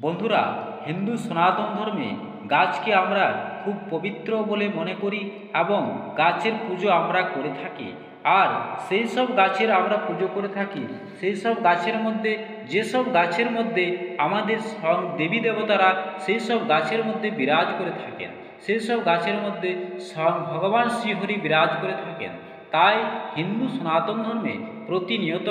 বন্ধুরা, হিন্দু সনাতন ধর্মে গাছকে আমরা খুব পবিত্র বলে মনে করি এবং গাছের পুজো আমরা করে থাকি। আর সেই সব গাছের আমরা পুজো করে থাকি। সেই সব গাছের মধ্যে যেসব গাছের মধ্যে আমাদের সব দেবী দেবতারা সেই সব গাছের মধ্যে বিরাজ করে থাকেন। সেই সব গাছের মধ্যে স্বয়ং ভগবান শ্রীহরি বিরাজ করে থাকেন। তাই হিন্দু সনাতন ধর্মে প্রতিনিয়ত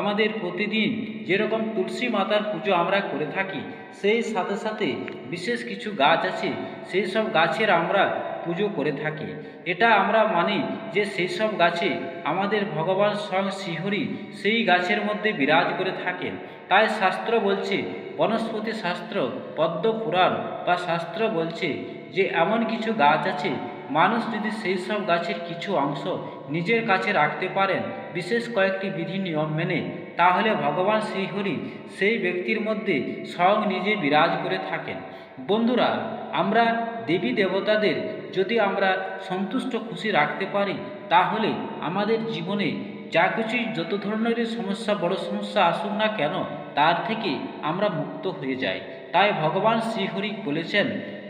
আমাদের প্রতিদিন যেরকম তুলসী মাতার পুজো আমরা করে থাকি, সেই সাথে সাথে বিশেষ কিছু গাছ আছে, সেই সব গাছের আমরা পুজো করে থাকি। এটা আমরা মানি যে সেই সব গাছে আমাদের ভগবান স্বয়ং শ্রীহরি সেই গাছের মধ্যে বিরাজ করে থাকেন। তাই শাস্ত্র বলছে, বনস্পতি শাস্ত্র পদ্ম পুরাণ বা শাস্ত্র বলছে যে এমন কিছু গাছ আছে মানুষ যদি সেই সব গাছের কিছু অংশ নিজের কাছে রাখতে পারেন, বিশেষ কয়েকটি বিধি নিয়ম মেনে, তাহলে ভগবান শ্রীহরি সেই ব্যক্তির মধ্যে স্বয়ং নিজে বিরাজ করে থাকেন। বন্ধুরা, আমরা দেবী দেবতাদের যদি আমরা সন্তুষ্ট খুশি রাখতে পারি, তাহলে আমাদের জীবনে যা কিছুই যত ধরনের সমস্যা, বড় সমস্যা আসুক না কেন, তার থেকে আমরা মুক্ত হয়ে যাই। তাই ভগবান শ্রীহরি বলেছেন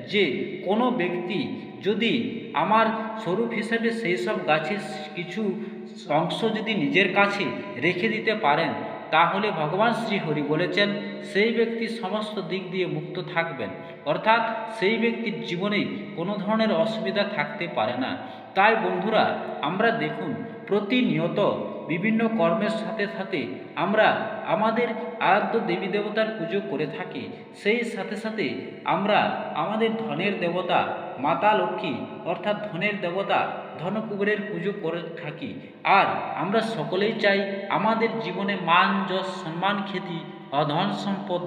যে কোনো ব্যক্তি যদি আমার স্বরূপ হিসেবে সেই সব গাছের কিছু অংশ যদি নিজের কাছে রেখে দিতে পারেন, তাহলে ভগবান শ্রীহরি বলেছেন, সেই ব্যক্তি সমস্ত দিক দিয়ে মুক্ত থাকবেন। অর্থাৎ সেই ব্যক্তির জীবনে কোনো ধরনের অসুবিধা থাকতে পারে না। তাই বন্ধুরা, আমরা দেখুন, প্রতিনিয়ত বিভিন্ন কর্মের সাথে সাথে আমরা আমাদের আরাধ্য দেবী দেবতার পুজো করে থাকি। সেই সাথে সাথে আমরা আমাদের ধনের দেবতা মাতা লক্ষ্মী অর্থাৎ ধনের দেবতা ধনকুবেরের পুজো করে থাকি। আর আমরা সকলেই চাই আমাদের জীবনে মান, যশ, সম্মান, খ্যাতি, অধন সম্পদ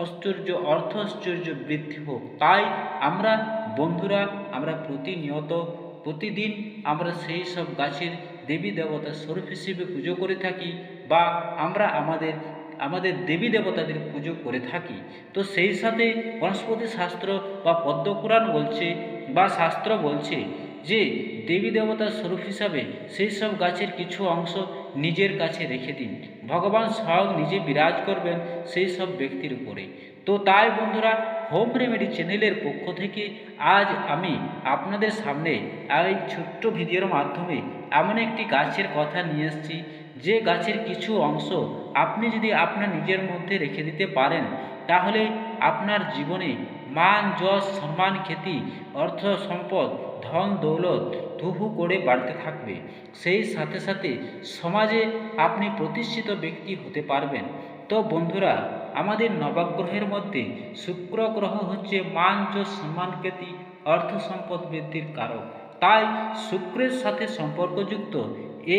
ঐশ্বর্য অর্থ ঐশ্বর্য বৃদ্ধি হোক। তাই আমরা বন্ধুরা, আমরা প্রতিনিয়ত, প্রতিদিন আমরা সেই সব গাছের দেবী দেবতার স্বরূপ হিসেবে পুজো করে থাকি বা আমরা আমাদের আমাদের দেবী দেবতাদের পুজো করে থাকি। তো সেই সাথে বনস্পতি শাস্ত্র বা পদ্মপুরাণ বলছে বা শাস্ত্র বলছে যে দেবী দেবতার স্বরূপ হিসাবে সেই সব গাছের কিছু অংশ নিজের কাছে রেখে দিন। ভগবান স্বয়ং নিজে বিরাজ করবেন সেই সব ব্যক্তির উপরে। তো তাই বন্ধুরা হোম রেমেডি চ্যানেলের পক্ষ থেকে আজ আমি আপনাদের সামনে এই ছোট্ট ভিডিওর মাধ্যমে এমন একটি গাছের কথা নিয়ে এসেছি। যে গাছের কিছু অংশ আপনি যদি আপনার নিজের মধ্যে রেখে দিতে পারেন, তাহলে আপনার জীবনে মান, যশ, সম্মান, খ্যাতি, অর্থ সম্পদ, ধন, দৌলত ধুহু করে বাড়তে থাকবে। সেই সাথে সাথে সমাজে আপনি প্রতিষ্ঠিত ব্যক্তি হতে পারবেন। তো বন্ধুরা, আমাদের নবগ্রহের মধ্যে শুক্র গ্রহ হচ্ছে মান যশ সম্মান খ্যাতি অর্থ সম্পদ বৃদ্ধির কারক। তাই শুক্রের সাথে সম্পর্কযুক্ত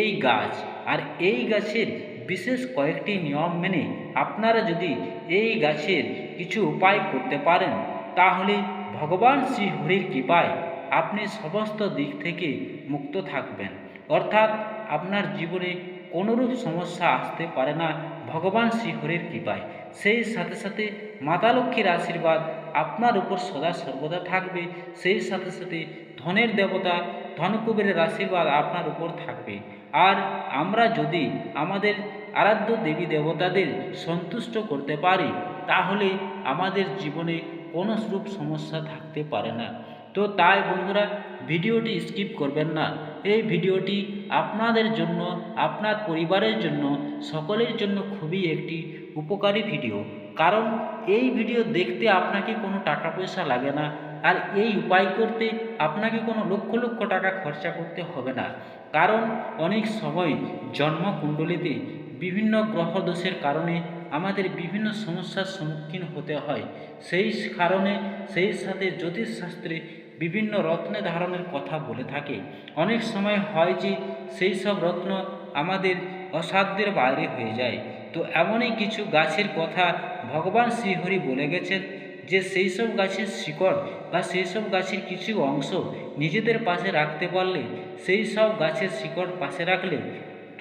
এই গাছ আর এই গাছের বিশেষ কয়েকটি নিয়ম মেনে আপনারা যদি এই গাছের কিছু উপায় করতে পারেন, তাহলে ভগবান শ্রী হরির কৃপায় আপনি সমস্ত দিক থেকে মুক্ত থাকবেন। অর্থাৎ আপনার জীবনে কোনোরূপ সমস্যা আসতে পারে না। ভগবান শ্রীহরির কৃপায়। সেই সাথে সাথে মাতা লক্ষ্মীর আশীর্বাদ আপনার উপর সদা সর্বদা থাকবে। সেই সাথে সাথে ধনের দেবতা, ধনকুবেরের আশীর্বাদ আপনার উপর থাকবে। আর আমরা যদি আমাদের আরাধ্য দেবী দেবতাদের সন্তুষ্ট করতে পারি, তাহলে আমাদের জীবনে কোনো রূপ সমস্যা থাকতে পারে না। তো তাই বন্ধুরা, ভিডিওটি স্কিপ করবেন না। এই ভিডিওটি আপনাদের জন্য, আপনার পরিবারের জন্য, সকলের জন্য খুবই একটি উপকারী ভিডিও। কারণ এই ভিডিও দেখতে আপনাকে কোনো টাকা পয়সা লাগে না, আর এই উপায় করতে আপনাকে কোনো লক্ষ লক্ষ টাকা খরচা করতে হবে না। কারণ অনেক সময় জন্মকুণ্ডলিতে বিভিন্ন গ্রহ দোষের কারণে আমাদের বিভিন্ন সমস্যার সম্মুখীন হতে হয়। সেই কারণে, সেই সাথে জ্যোতিষশাস্ত্রে বিভিন্ন রত্নে ধারণের কথা বলে থাকে। অনেক সময় হয় যে, সেই সব রত্ন আমাদের অসাধ্যের বাইরে হয়ে যায়। তো এমনই কিছু গাছের কথা ভগবান শ্রীহরি বলে গেছেন যে, সেই সব গাছের শিকড় বা সেই সব গাছের কিছু অংশ নিজেদের পাশে রাখতে পারলে, সেই সব গাছের শিকড় পাশে রাখলে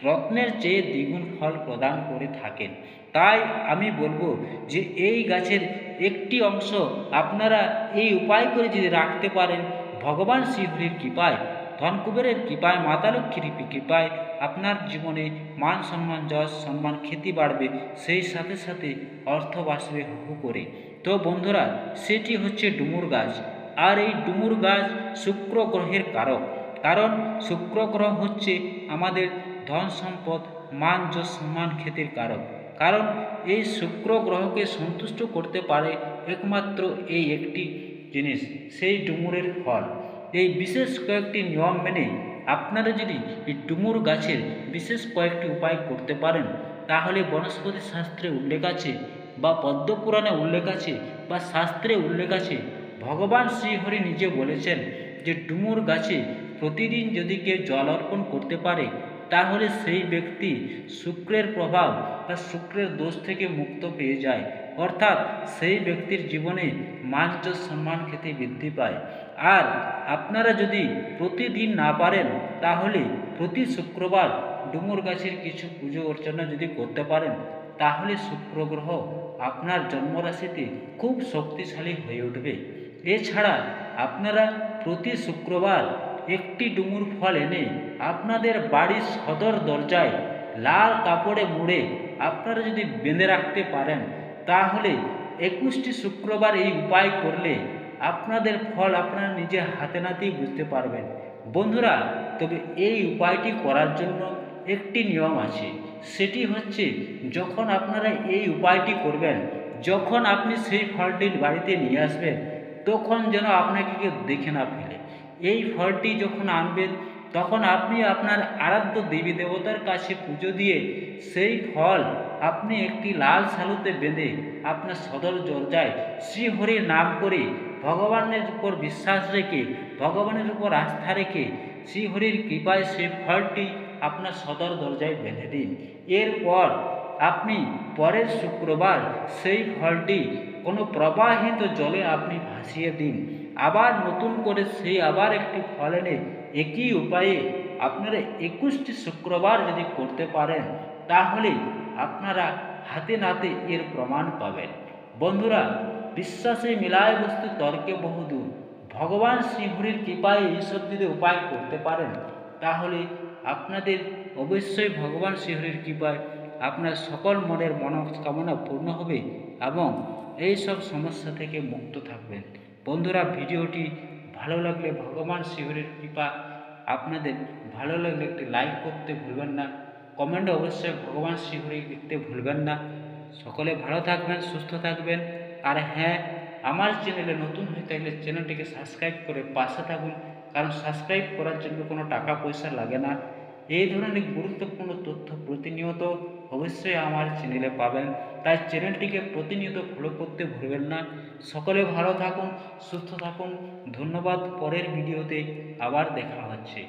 রত্নের চেয়ে দ্বিগুণ ফল প্রদান করে থাকেন। তাই আমি বলব যে এই গাছের একটি অংশ আপনারা এই উপায় করে যদি রাখতে পারেন, ভগবান শ্রীহরির কৃপায়, ধনকুবেরের কৃপায়, মাতা লক্ষ্মীর কৃপায় আপনার জীবনে মান সম্মান, যশ সম্মান, খ্যাতি বাড়বে, সেই সাথে সাথে অর্থ বাসবে হু করে। তো বন্ধুরা, সেটি হচ্ছে ডুমুর গাছ। আর এই ডুমুর গাছ শুক্র গ্রহের কারক। কারণ শুক্র গ্রহ হচ্ছে আমাদের ধন সম্পদ, মান, যশ, সম্মান খ্যাতির কারক। কারণ এই শুক্র গ্রহকে সন্তুষ্ট করতে পারে একমাত্র এই একটি জিনিস, সেই ডুমুরের ফল। এই বিশেষ কয়েকটি নিয়ম মেনে আপনারা যদি এই ডুমুর গাছের বিশেষ কয়েকটি উপায় করতে পারেন, তাহলে বনস্পতি শাস্ত্রে উল্লেখ আছে বা পদ্মপুরাণে উল্লেখ আছে বা শাস্ত্রে উল্লেখ আছে। ভগবান শ্রীহরি নিজে বলেছেন যে, ডুমুর গাছে প্রতিদিন যদি কেউ জল অর্পণ করতে পারে তাহলে সেই ব্যক্তি শুক্রের প্রভাব বা শুক্রের দোষ থেকে মুক্ত পেয়ে যায়। অর্থাৎ সেই ব্যক্তির জীবনে মাঞ্চ সম্মান খেতে বৃদ্ধি পায়। আর আপনারা যদি প্রতিদিন না পারেন, তাহলে প্রতি শুক্রবার ডুমুর গাছের কিছু পুজো অর্চনা যদি করতে পারেন, তাহলে শুক্র গ্রহ আপনার জন্মরাশিতে খুব শক্তিশালী হয়ে উঠবে। এছাড়া আপনারা প্রতি শুক্রবার একটি ডুমুর ফল এনে আপনাদের বাড়ির সদর দরজায় লাল কাপড়ে মুড়ে আপনারা যদি বেঁধে রাখতে পারেন, তাহলে একুশটি শুক্রবার এই উপায় করলে আপনাদের ফল আপনারা নিজে হাতে নাতেই বুঝতে পারবেন। বন্ধুরা, তবে এই উপায়টি করার জন্য একটি নিয়ম আছে। সেটি হচ্ছে, যখন আপনারা এই উপায়টি করবেন, যখন আপনি সেই ফলটি বাড়িতে নিয়ে আসবেন, তখন যেন আপনাকে কেউ দেখে না ফেলে। এই ফলটি যখন আনবেন, তখন আপনি আপনার আরাধ্য দেবী দেবতার কাছে পুজো দিয়ে সেই ফল আপনি একটি লাল সালুতে বেঁধে আপনার সদর দরজায় শ্রীহরির নাম করে ভগবানের উপর বিশ্বাস রেখে, ভগবানের উপর আস্থা রেখে শ্রীহরির কৃপায় সেই ফলটি আপনার সদর দরজায় বেঁধে দিন। এরপর আপনি পরের শুক্রবার সেই ফলটি কোনো প্রবাহিত জলে আপনি ভাসিয়ে দিন। আবার নতুন করে সেই আবার একটি ফল এনে একই উপায়ে আপনারা একুশটি শুক্রবার যদি করতে পারেন, তাহলে আপনারা হাতে নাতে এর প্রমাণ পাবেন। বন্ধুরা, বিশ্বাসে মিলায় বস্তু তর্কে বহুদূর। ভগবান শ্রীহরির কৃপায় এইসব যদি উপায় করতে পারেন, তাহলে আপনাদের অবশ্যই ভগবান শ্রীহরির কৃপায় আপনার সকল মনের মনস্কামনা পূর্ণ হবে এবং এই সব সমস্যা থেকে মুক্ত থাকবেন। বন্ধুরা, ভিডিওটি ভালো লাগলে ভগবান শিহরের কৃপা, আপনাদের ভালো লাগলে একটি লাইক করতে ভুলবেন না কমেন্টে অবশ্যই ভগবান শিহরি লিখতে ভুলবেন না। সকলে ভালো থাকবেন, সুস্থ থাকবেন। আর হ্যাঁ আমার চ্যানেলে নতুন হয়ে থাকলে চ্যানেলটিকে সাবস্ক্রাইব করে পাশে থাকুন, কারণ সাবস্ক্রাইব করার জন্য কোনো টাকা পয়সা লাগে না। এই ধরনের গুরুত্বপূর্ণ তথ্য প্রতিনিয়ত অবশ্যই আমার চ্যানেলে পাবেন। তাই চ্যানেলটিকে প্রতিনিয়ত ফলো করতে ভুলবেন না। সকলে ভালো থাকুন, সুস্থ থাকুন। ধন্যবাদ, পরের ভিডিওতে আবার দেখা হচ্ছে।